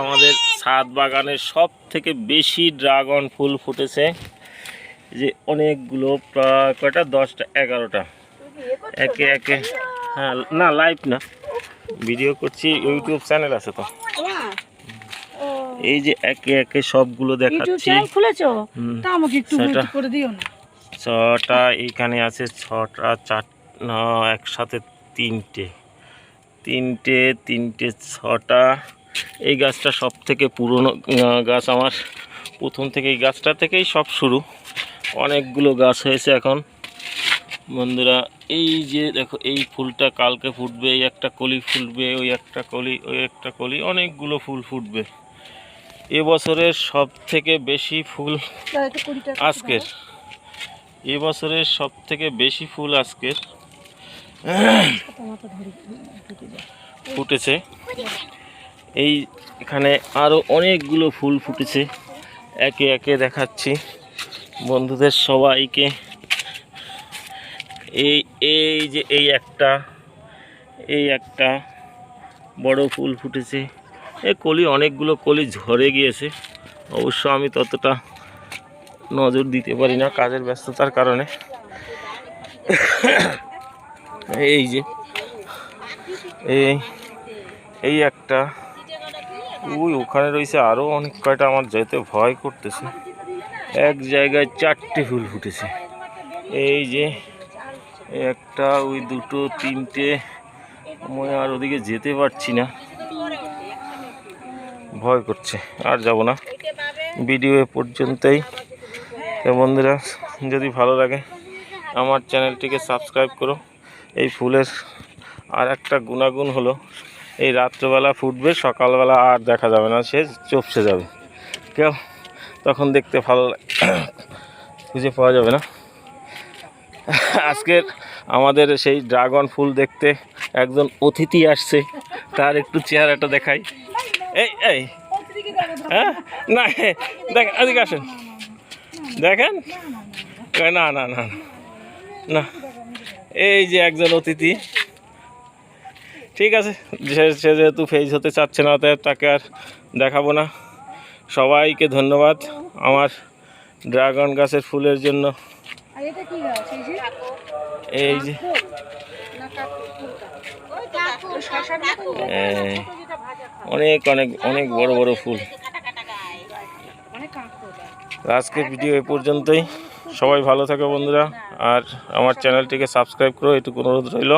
আমাদের ছাদ বাগানের সব থেকে বেশি ড্রাগন ফুল ফুটেছে। যে অনেকগুলো প্রায় কয়টা? দশটা এগারোটা। একে একে। হ্যাঁ না লাইভ না। ভিডিও করছি ইউটিউব চ্যানেল আছে তো। এই যে একে একে সবগুলো দেখাচ্ছি। সেটা- ছটা এইখানে আছে ছটা চার না, একসাথে তিনটে। তিনটে তিনটে ছটা। এই গাছটা সব থেকে পুরনো গাছ আমার। প্রথম থেকে এই গাছটা থেকেই সব শুরু। অনেকগুলো গাছ হয়েছে এখন। বন্ধুরা এই যে দেখো এই ফুলটা কালকে ফুটবে এই একটা কলি ফুটবে ওই একটা কলি ওই একটা কলি অনেকগুলো ফুল ফুটবে। এবছরের সব থেকে বেশি ফুল আজকের। এবছরের সব থেকে বেশি ফুল আজকের। ফুটেছে। এই এখানে আরও অনেকগুলো ফুল ফুটেছে। একে একে দেখাচ্ছি। বন্ধুদের সবাইকে। এই এই যে এই একটা এই একটা বড় ফুল ফুটেছে। এই কলি, অনেকগুলো কলি ঝরে গিয়েছে। অবশ্য আমি ততটা নজর দিতে পারি না কাজের ব্যস্ততার কারণে। এই যে, এই এই একটা ওই ওখানে রয়েছে আরও অনেক কয়টা, আমার যেতে ভয় করতেছে। এক জায়গায় চারটে ফুল ফুটেছে। এই যে একটা, ওই দুটো, তিনটে, আমি আর ওদিকে যেতে পারছি না। ভয় করছে, আর যাব না। ভিডিও এ পর্যন্তই। বন্ধুরা, যদি ভালো লাগে, আমার চ্যানেলটিকে সাবস্ক্রাইব করো। এই ফুলের আর একটা গুণাগুণ হলো এই রাত্রেবেলা ফুটবে, সকালবেলা আর দেখা যাবে না, সে চপসে যাবে। কেউ তখন দেখতে ভালো খুঁজে পাওয়া যাবে না। আজকের আমাদের সেই ড্রাগন ফুল দেখতে একজন অতিথি আসছে, তার একটু চেহারাটা দেখাই। এই এই হ্যাঁ? না, দেখ, এদিকে আসেন। দেখেন? না না না। না, এই যে একজন অতিথি। ঠিক আছে সে- যেহেতু ফেজ হতে চাচ্ছে না অতএব তাকে আর দেখাবো না। সবাইকে ধন্যবাদ আমার ড্রাগন গাছের ফুলের জন্য। এই যে? অনেক অনেক অনেক বড় বড় ফুল। আজকের ভিডিও এ পর্যন্তই। সবাই ভালো থাকো বন্ধুরা আর আমার চ্যানেলটিকে সাবস্ক্রাইব করো এটুকু অনুরোধ রইল।